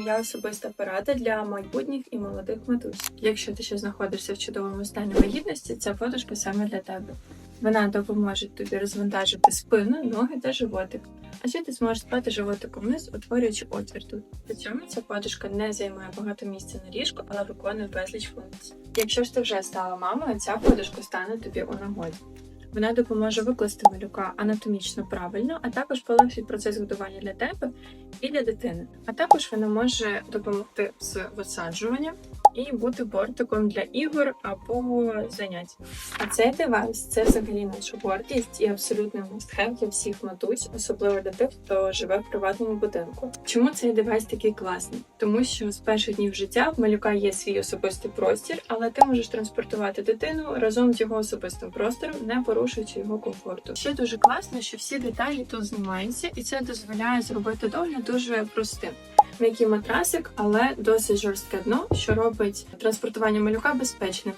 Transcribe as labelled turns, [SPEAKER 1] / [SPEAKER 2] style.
[SPEAKER 1] моя особиста порада для майбутніх і молодих матусь. Якщо ти ще знаходишся в чудовому стані вагітності, ця подушка саме для тебе. Вона допоможе тобі розвантажити спину, ноги та животик. А ще ти зможеш спати животиком вниз, утворюючи отвір тут. При цьому ця подушка не займає багато місця на ліжку, але виконує безліч функцій. Якщо ж ти вже стала мамою, ця подушка стане тобі у нагоді. Вона допоможе викласти малюка анатомічно правильно, а також полегшить процес годування для тебе і для дитини. А також вона може допомогти з висаджуванням і бути бортиком для ігор або занять. А цей девайс це взагалі наша гордість і абсолютний мust-have для всіх матусь, особливо для тих, хто живе в приватному будинку. Чому цей девайс такий класний? Тому що з перших днів життя в малюка є свій особистий простір, але ти можеш транспортувати дитину разом з його особистим простором, не порушуючи його комфорту. Ще дуже класно, що всі деталі тут знімаються, і це дозволяє зробити догляд дуже простим. М'який матрасик, але досить жорстке дно, що робить транспортування малюка безпечним.